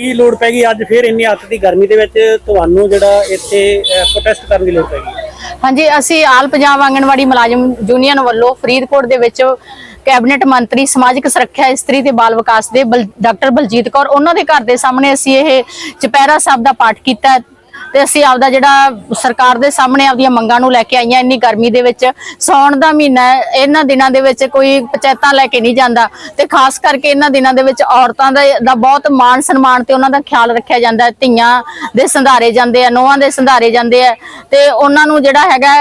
ਕੀ ਲੋੜ ਪੈ ਗਈ? ਅੱਜ ਫੇਰ ਇੰਨੀ ਅੱਤ ਦੀ ਗਰਮੀ ਦੇ ਵਿੱਚ ਤੁਹਾਨੂੰ ਜਿਹੜਾ ਇੱਥੇ ਪ੍ਰੋਟੈਸਟ ਕਰਨ ਦੀ ਲੋੜ ਪੈ ਗਈ। ਹਾਂਜੀ, ਅਸੀਂ ਆਲ ਪੰਜਾਬ ਆਂਗਣਵਾੜੀ ਮੁਲਾਜ਼ਮ ਯੂਨੀਅਨ ਵੱਲੋਂ ਫਰੀਦਕੋਟ ਦੇ ਵਿੱਚ ਕੈਬਨਿਟ ਮੰਤਰੀ, ਸਮਾਜਿਕ ਸੁਰੱਖਿਆ ਇਸਤਰੀ ਤੇ ਬਾਲ ਵਿਕਾਸ ਦੇ ਡਾਕਟਰ ਬਲਜੀਤ ਕੌਰ, ਉਹਨਾਂ ਦੇ ਘਰ ਦੇ ਸਾਹਮਣੇ ਅਸੀਂ ਇਹ ਚਪੈਰਾ ਸਾਹਿਬ ਦਾ ਪਾਠ ਕੀਤਾ। ਤੇ ਅਸੀਂ ਆਪਦਾ ਜਿਹੜਾ ਸਰਕਾਰ ਦੇ ਸਾਹਮਣੇ ਆਪਦੀਆਂ ਮੰਗਾਂ ਨੂੰ ਲੈ ਕੇ ਆਈਆਂ ਇੰਨੀ ਗਰਮੀ ਦੇ ਵਿੱਚ। ਸੌਣ ਦਾ ਮਹੀਨਾ ਇਹਨਾਂ ਦਿਨਾਂ ਦੇ ਵਿੱਚ ਕੋਈ ਪੰਚਾਇਤਾਂ ਲੈ ਕੇ ਨਹੀਂ ਜਾਂਦਾ ਤੇ ਖਾਸ ਕਰਕੇ ਇਹਨਾਂ ਦਿਨਾਂ ਦੇ ਵਿੱਚ ਔਰਤਾਂ ਦਾ ਦਾ ਬਹੁਤ ਮਾਣ ਸਨਮਾਨ ਤੇ ਉਹਨਾਂ ਦਾ ਖਿਆਲ ਰੱਖਿਆ ਜਾਂਦਾ ਹੈ। ਧੀਆਂ ਦੇ ਸੰਧਾਰੇ ਜਾਂਦੇ ਆ, ਨੋਹਾਂ ਦੇ ਸੰਧਾਰੇ ਜਾਂਦੇ ਆ ਤੇ ਉਹਨਾਂ ਨੂੰ ਜਿਹੜਾ ਹੈਗਾ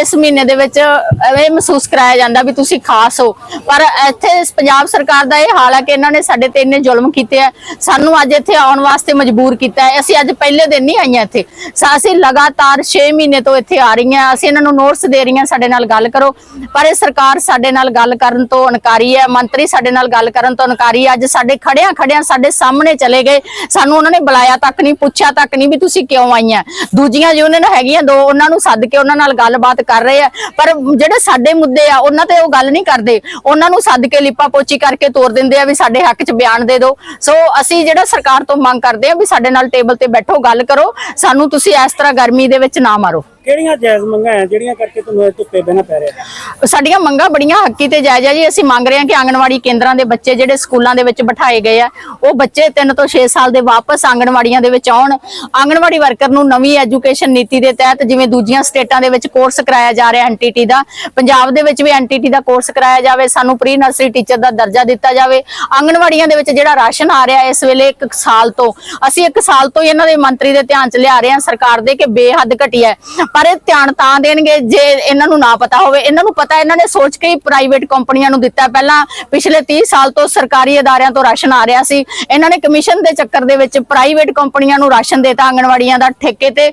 ਇਸ ਮਹੀਨੇ ਦੇ ਵਿੱਚ ਇਹ ਮਹਿਸੂਸ ਕਰਾਇਆ ਜਾਂਦਾ ਵੀ ਤੁਸੀਂ ਖਾਸ ਹੋ। ਪਰ ਇੱਥੇ ਪੰਜਾਬ ਸਰਕਾਰ ਦਾ ਇਹ ਹਾਲ ਹੈ ਕਿ ਇਹਨਾਂ ਨੇ ਸਾਡੇ ਤੇ ਇੰਨੇ ਜ਼ੁਲਮ ਕੀਤੇ ਆ। ਸਾਨੂੰ ਅੱਜ ਇੱਥੇ ਆਉਣ ਵਾਸਤੇ ਮਜਬੂਰ ਕੀਤਾ ਹੈ। ਅਸੀਂ ਅੱਜ ਪਹਿਲੇ ਦਿਨ ਨਹੀਂ ਆਈਆਂ ਇੱਥੇ। ਅਸੀਂ ਲਗਾਤਾਰ 6 ਮਹੀਨੇ ਤੋਂ ਇੱਥੇ ਆ ਰਹੀਆਂ ਅਸੀਂ ਇਹਨਾਂ ਨੂੰ ਨੋਟਿਸ ਦੇ ਰਹੀਆਂ, ਸਾਡੇ ਨਾਲ ਗੱਲ ਕਰੋ। ਪਰ ਇਹ ਸਰਕਾਰ ਸਾਡੇ ਨਾਲ ਗੱਲ ਕਰਨ ਤੋਂ ਇਨਕਾਰੀ ਹੈ। ਮੰਤਰੀ ਸਾਡੇ ਨਾਲ ਗੱਲ ਕਰਨ ਤੋਂ ਇਨਕਾਰੀ ਅੱਜ ਸਾਡੇ ਖੜਿਆਂ ਖੜਿਆਂ ਸਾਡੇ ਸਾਹਮਣੇ ਚਲੇ ਗਏ। ਸਾਨੂੰ ਉਹਨਾਂ ਨੇ ਬੁਲਾਇਆ ਤੱਕ ਨਹੀਂ, ਪੁੱਛਿਆ ਤੱਕ ਨਹੀਂ ਵੀ ਤੁਸੀਂ ਕਿਉਂ ਆਈਆਂ। ਦੂਜੀਆਂ ਯੂਨੀਅਨ ਹੈਗੀਆਂ, ਦੋ ਉਹਨਾਂ ਨੂੰ ਸੱਦ ਕੇ ਉਹਨਾਂ ਨਾਲ ਗੱਲਬਾਤ ਕਰ ਰਹੇ ਆ। ਪਰ ਜਿਹੜੇ ਸਾਡੇ ਮੁੱਦੇ ਆ, ਉਹਨਾਂ ਤੇ ਉਹ ਗੱਲ ਨਹੀਂ ਕਰਦੇ। ਉਹਨਾਂ ਨੂੰ ਸੱਦ ਕੇ ਲਿਪਾ ਪੋਚੀ ਕਰਕੇ ਤੋਰ ਦਿੰਦੇ ਆ ਵੀ ਸਾਡੇ ਹੱਕ 'ਚ ਬਿਆਨ ਦੇ ਦਿਓ। ਸੋ ਅਸੀਂ ਜਿਹੜਾ ਸਰਕਾਰ ਤੋਂ ਮੰਗ ਕਰਦੇ ਆ ਵੀ ਸਾਡੇ ਨਾਲ ਟੇਬਲ ਤੇ ਬੈਠੋ, ਗੱਲ ਕਰੋ। ਸਾਨੂੰ ਤੁਸੀਂ ਇਸ ਤਰ੍ਹਾਂ ਗਰਮੀ ਦੇ ਵਿੱਚ ਨਾ ਮਾਰੋ। ਕਿਹੜੀਆਂ ਜਾਇਜ਼ ਮੰਗਾਂ ਹੈ ਜਿਹੜੀਆਂ ਕਰਕੇ ਤੁਹਾਨੂੰ ਧੁੱਪੇ ਬਹਿਣਾ ਪੈ ਰਿਹਾ? ਸਾਡੀਆਂ ਮੰਗਾਂ ਬੜੀਆਂ ਹੱਕੀ ਤੇ ਜਾਇਜ਼ ਆ ਜੀ। ਅਸੀਂ ਮੰਗ ਰਹੇ ਹਾਂ ਕਿ ਆਂਗਣਵਾੜੀ ਕੇਂਦਰਾਂ ਦੇ ਬੱਚੇ ਜਿਹੜੇ ਸਕੂਲਾਂ ਦੇ ਵਿੱਚ ਬਿਠਾਏ ਗਏ ਆ, ਉਹ ਬੱਚੇ 3 ਤੋਂ 6 ਸਾਲ ਦੇ ਵਾਪਸ ਆਂਗਣਵਾੜੀਆਂ ਦੇ ਵਿੱਚ ਆਉਣ। ਆਂਗਣਵਾੜੀ ਵਰਕਰ ਨੂੰ ਨਵੀਂ ਐਜੂਕੇਸ਼ਨ ਨੀਤੀ ਦੇ ਤਹਿਤ ਜਿਵੇਂ ਦੂਜੀਆਂ ਸਟੇਟਾਂ ਦੇ ਵਿੱਚ ਕੋਰਸ ਕਰਾਇਆ ਜਾ ਰਿਹਾ ਐਨਟੀਟੀ ਦਾ, ਪੰਜਾਬ ਦੇ ਵਿੱਚ ਵੀ ਐਨਟੀਟੀ ਦਾ ਕੋਰਸ ਕਰਾਇਆ ਜਾਵੇ, ਸਾਨੂੰ ਪ੍ਰੀ ਨਰਸਰੀ ਟੀਚਰ ਦਾ ਦਰਜਾ ਦਿੱਤਾ ਜਾਵੇ। ਆਂਗਣਵਾੜੀਆਂ ਦੇ ਵਿੱਚ ਜਿਹੜਾ ਰਾਸ਼ਨ ਆ ਰਿਹਾ ਇਸ ਵੇਲੇ ਇੱਕ ਸਾਲ ਤੋਂ, ਅਸੀਂ ਇੱਕ ਸਾਲ ਤੋਂ ਹੀ ਇਹਨਾਂ ਦੇ ਮੰਤਰੀ ਦੇ ਧਿਆਨ 'ਚ ਲਿਆ ਰਹੇ ਹਾਂ ਸਰਕਾਰ ਦੇ ਕਿ ਬੇਹੱਦ ਘਟੀਆ ਹੈ। ਪਰ ਇਹ ਧਿਆਨ ਤਾਂ ਦੇਣਗੇ ਜੇ ਇਹਨਾਂ ਨੂੰ ਨਾ ਪਤਾ ਹੋਵੇ। ਇਹਨਾਂ ਨੂੰ ਪਤਾ, ਇਹਨਾਂ ਨੇ ਸੋਚ ਕੇ ਹੀ ਪ੍ਰਾਈਵੇਟ ਕੰਪਨੀਆਂ ਨੂੰ ਦਿੱਤਾ। ਪਹਿਲਾਂ ਪਿਛਲੇ 30 ਸਾਲ ਤੋਂ ਸਰਕਾਰੀ ਅਦਾਰਿਆਂ ਤੋਂ ਰਾਸ਼ਨ ਆ ਰਿਹਾ ਸੀ। ਇਹਨਾਂ ਨੇ ਕਮਿਸ਼ਨ ਦੇ ਚੱਕਰ ਦੇ ਵਿੱਚ ਪ੍ਰਾਈਵੇਟ ਕੰਪਨੀਆਂ ਨੂੰ ਰਾਸ਼ਨ ਦੇਤਾ ਆਂਗਣਵਾੜੀਆਂ ਦਾ ਠੇਕੇ ਤੇ।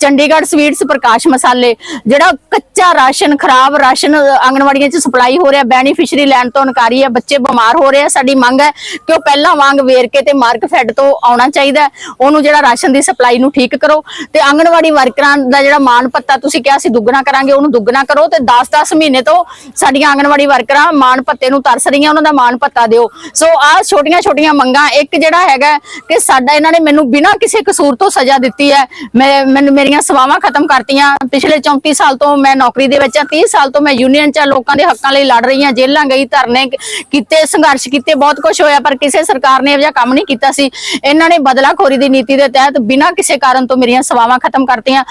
ਚੰਡੀਗੜ੍ਹ ਸਵੀਟਸ ਪ੍ਰਕਾਸ਼ ਮਸਾਲੇ, ਜਿਹੜਾ ਕੱਚਾ ਰਾਸ਼ਨ, ਖਰਾਬ ਰਾਸ਼ਨ ਆਂਗਣਵਾੜੀਆਂ 'ਚ ਸਪਲਾਈ ਹੋ ਰਿਹਾ ਬੈਨੀਫੀਸ਼ਰੀ ਲੈਣ ਤੋਂ ਇਨਕਾਰੀ ਹੈ, ਬੱਚੇ ਬਿਮਾਰ ਹੋ ਰਹੇ ਆ। ਸਾਡੀ ਮੰਗ ਹੈ ਕਿ ਉਹ ਪਹਿਲਾਂ ਵਾਂਗ ਵੇਰਕੇ ਤੇ ਮਾਰਕ ਫੈਡ ਤੋਂ ਆਉਣਾ ਚਾਹੀਦਾ ਉਹਨੂੰ ਜਿਹੜਾ ਰਾਸ਼ਨ ਦੀ ਸਪਲਾਈ ਨੂੰ ਠੀਕ ਕਰੋ। ਤੇ ਆਂਗਣਵਾੜੀ ਵਰਕਰਾਂ ਦਾ ਜਿਹੜਾ ਮਾਣ ਭੱਤਾ ਤੁਸੀਂ ਕਿਹਾ ਸੀ ਦੁੱਗਣਾ ਕਰਾਂਗੇ, ਉਹਨੂੰ ਦੁੱਗਣਾ ਕਰੋ ਤੇ 10-10 ਮਹੀਨੇ ਤੋਂ ਸਾਡੀਆਂ ਆਂਗਣਵਾੜੀ ਵਰਕਰਾਂ ਮਾਣ ਭੱਤੇ ਨੂੰ ਤਰਸ ਰਹੀਆਂ, ਉਹਨਾਂ ਦਾ ਮਾਣ ਭੱਤਾ ਦਿਓ। ਸੋ ਆਹ ਛੋਟੀਆਂ-ਛੋਟੀਆਂ ਮੰਗਾਂ, ਇੱਕ ਜਿਹੜਾ ਹੈਗਾ ਕਿ ਸਾਡਾ ਇਹਨਾਂ ਨੇ ਮੈਨੂੰ ਬਿਨਾਂ ਕਿਸੇ ਕਸੂਰ ਤੋਂ ਸਜ਼ਾ ਦਿੱਤੀ ਹੈ। ਮੈਂ, ਮੈਨੂੰ, ਮੇਰੀਆਂ ਸੇਵਾਵਾਂ ਖਤਮ ਕਰਤੀਆਂ। ਪਿਛਲੇ 34 ਸਾਲ ਤੋਂ ਮੈਂ ਨੌਕਰੀ ਦੇ ਵਿੱਚ ਆ 30 ਸਾਲ ਤੋਂ ਮੈਂ ਯੂਨੀਅਨ 'ਚ ਲੋਕਾਂ ਦੇ ਹੱਕਾਂ ਲਈ ਲੜ ਰਹੀ ਹਾਂ, ਜੇਲ੍ਹਾਂ ਗਈ, ਧਰਨੇ ਕੀਤੇ, ਸੰਘਰਸ਼ ਕੀਤੇ, ਬਹੁਤ ਕੁਝ ਹੋਇਆ, ਪਰ ਕਿਸੇ ਸਰਕਾਰ ਨੇ ਇਹੋ ਜਿਹਾ ਕੰਮ ਨਹੀਂ ਕੀਤਾ ਸੀ। ਇਹਨਾਂ ਨੇ ਬਦਲਾਖੋਰੀ ਦੀ ਨੀਤੀ ਦੇ ਤਹਿਤ ਬਿਨਾਂ ਕਿਸੇ ਕਾਰਨ ਤੋਂ ਮੇਰੀਆਂ ਸੇਵਾਵਾਂ ਖਤਮ ਕਰਤੀਆਂ।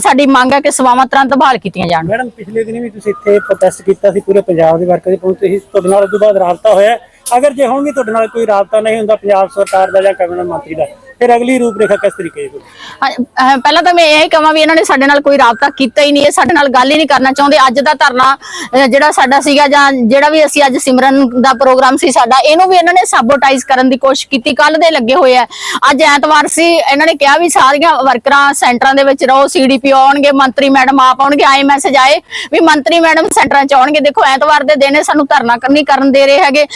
ਸਾਡੀ ਮੰਗ ਹੈ ਕਿ ਸੇਵਾਵਾਂ ਤੁਰੰਤ ਬਹਾਲ ਕੀਤੀਆਂ ਜਾਣ। ਮੈਡਮ, ਪਿਛਲੇ ਦਿਨ ਵੀ ਤੁਸੀਂ ਇੱਥੇ ਪ੍ਰੋਟੈਸਟ ਕੀਤਾ ਸੀ, ਪੂਰੇ ਪੰਜਾਬ ਦੇ ਵਰਕਰ ਦੇ ਪਹੁੰਚੇ ਸੀ ਤੁਹਾਡੇ ਨਾਲ ਉਸ ਤੋਂ ਬਾਅਦ ਰਾਬਤਾ ਹੋਇਆ। ਅਗਰ ਜੇ ਹੁਣ ਵੀ ਤੁਹਾਡੇ ਨਾਲ ਕੋਈ ਰਾਬਤਾ ਨਹੀਂ ਹੁੰਦਾ ਪੰਜਾਬ ਸਰਕਾਰ ਦਾ ਜਾਂ ਕੈਬਨਿਟ ਮੰਤਰੀ ਦਾ, ਫਿਰ ਅਗਲੀ ਰੂਪਰੇਖਾ ਕਿਸ ਤਰੀਕੇ ਦੀ ਹੋਵੇਗੀ ਪਹਿਲਾਂ ਤਾਂ ਮੈਂ ਇਹ ਕਹਾਂ ਵੀ ਇਹਨਾਂ ਨੇ ਸਾਡੇ ਨਾਲ ਕੋਈ ਰਾਬਤਾ ਕੀਤਾ ਹੀ ਨਹੀਂ ਇਹ ਸਾਡੇ ਨਾਲ ਗੱਲ ਹੀ ਨਹੀਂ ਕਰਨਾ ਚਾਹੁੰਦੇ। ਅੱਜ ਦਾ ਧਰਨਾ ਜਿਹੜਾ ਸਾਡਾ ਸੀਗਾ ਜਾਂ ਜਿਹੜਾ ਵੀ ਅਸੀਂ ਅੱਜ ਸਿਮਰਨ ਦਾ ਪ੍ਰੋਗਰਾਮ ਸੀ ਸਾਡਾ, ਇਹਨੂੰ ਵੀ ਇਹਨਾਂ ਨੇ ਸਾਬੋਟਾਈਜ਼ ਕਰਨ ਦੀ ਕੋਸ਼ਿਸ਼ ਕੀਤੀ ਕੱਲ ਦੇ ਲੱਗੇ ਹੋਏ ਆ। ਅੱਜ ਐਤਵਾਰ ਸੀ, ਇਹਨਾਂ ਨੇ ਕਿਹਾ ਵੀ ਸਾਰੀਆਂ ਵਰਕਰਾਂ ਸੈਂਟਰਾਂ ਦੇ ਵਿੱਚ ਰਹੋ ਸੀਡੀਪੀ ਆਉਣਗੇ, ਮੰਤਰੀ ਮੈਡਮ ਆਪ ਆਉਣਗੇ, ਆਏ ਮੈਸੇਜ ਆਏ ਵੀ ਮੰਤਰੀ ਮੈਡਮ ਸੈਂਟਰਾਂ 'ਚ ਆਉਣਗੇ। ਦੇਖੋ, ਐਤਵਾਰ ਦੇ ਦਿਨ ਸਾਨੂੰ ਧਰਨਾ ਕਰਨੀ, ਕਰਨ ਦੇ ਰਹੇ ਹੈਗੇ।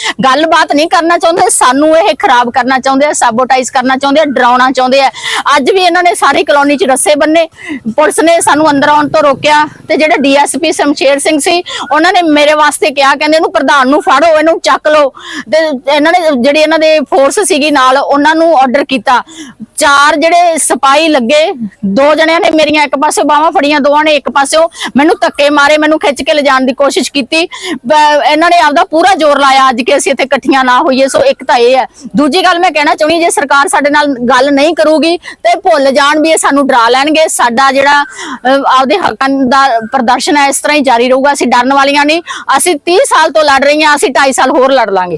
ਗੱਲਬਾਤ ਨਹੀਂ ਕਰਨਾ ਚਾਹੁੰਦੇ, ਸਾਨੂੰ ਇਹ ਖਰਾਬ ਕਰਨਾ ਚਾਹੁੰਦੇ ਆ ਸਾਬੋਟਾਈਜ਼ ਕਰਨਾ ਚਾਹੁੰਦੇ ਆ, ਡਰਾਉਣਾ ਚਾਹੁੰਦੇ ਆ। ਅੱਜ ਵੀ ਇਹਨਾਂ ਨੇ ਸਾਰੀ ਕਲੋਨੀ 'ਚ ਰੱਸੇ ਬੰਨੇ। ਪੁਲਿਸ ਨੇ ਸਾਨੂੰ ਅੰਦਰ ਆਉਣ ਤੋਂ ਰੋਕਿਆ ਤੇ ਜਿਹੜੇ ਡੀਐਸਪੀ ਸ਼ਮਸ਼ੇਰ ਸਿੰਘ ਸੀ, ਉਹਨਾਂ ਨੇ ਮੇਰੇ ਵਾਸਤੇ ਕਿਹਾ, ਕਹਿੰਦੇ ਇਹਨੂੰ ਪ੍ਰਧਾਨ ਨੂੰ ਫੜੋ, ਇਹਨੂੰ ਚੱਕ ਲਓ। ਤੇ ਇਹਨਾਂ ਨੇ, ਜਿਹੜੀ ਇਹਨਾਂ ਦੇ ਫੋਰਸ ਸੀਗੀ ਨਾਲ, ਉਹਨਾਂ ਨੂੰ ਆਰਡਰ ਕੀਤਾ। ਚਾਰ ਜਿਹੜੇ ਸਿਪਾਹੀ ਲੱਗੇ, ਦੋ ਜਣਿਆਂ ਨੇ ਮੇਰੀਆਂ ਇੱਕ ਪਾਸੇ ਬਾਹਾਂ ਫੜੀਆਂ, ਦੋਵਾਂ ਨੇ ਇੱਕ ਪਾਸਿਓ ਮੈਨੂੰ ਧੱਕੇ ਮਾਰੇ, ਮੈਨੂੰ ਖਿੱਚ ਕੇ ਲਿਜਾਣ ਦੀ ਕੋਸ਼ਿਸ਼ ਕੀਤੀ। ਬ- ਇਹਨਾਂ ਨੇ ਆਪਦਾ ਪੂਰਾ ਜ਼ੋਰ ਲਾਇਆ ਅੱਜ ਕਿ ਅਸੀਂ ਇੱਥੇ ਇਕੱਠੀਆਂ ਨਾ ਹੋਈਏ, ਸੋ ਇੱਕ ਤਾਂ ਇਹ ਹੈ। ਦੂਜੀ ਗੱਲ ਮੈਂ ਕਹਿਣਾ ਚਾਹੁੰਦੀ, ਜੇ ਸਰਕਾਰ ਸਾਡੇ ਨਾਲ ਗੱਲ ਨਹੀਂ ਕਰੂਗੀ, ਤੇ ਭੁੱਲ ਜਾਣ ਵੀ ਇਹ ਸਾਨੂੰ ਡਰਾ ਲੈਣਗੇ। ਸਾਡਾ ਜਿਹੜਾ ਆਪਦੇ ਹੱਕਾਂ ਦਾ ਪ੍ਰਦਰਸ਼ਨ ਹੈ, ਇਸ ਤਰ੍ਹਾਂ ਹੀ ਜਾਰੀ ਰਹੂਗਾ। ਅਸੀਂ ਡਰਨ ਵਾਲੀਆਂ ਨਹੀਂ। ਅਸੀਂ 30 ਸਾਲ ਤੋਂ ਲੜ ਰਹੀਆਂ, ਅਸੀਂ 2.5 ਸਾਲ ਹੋਰ ਲੜ ਲਾਂਗੇ।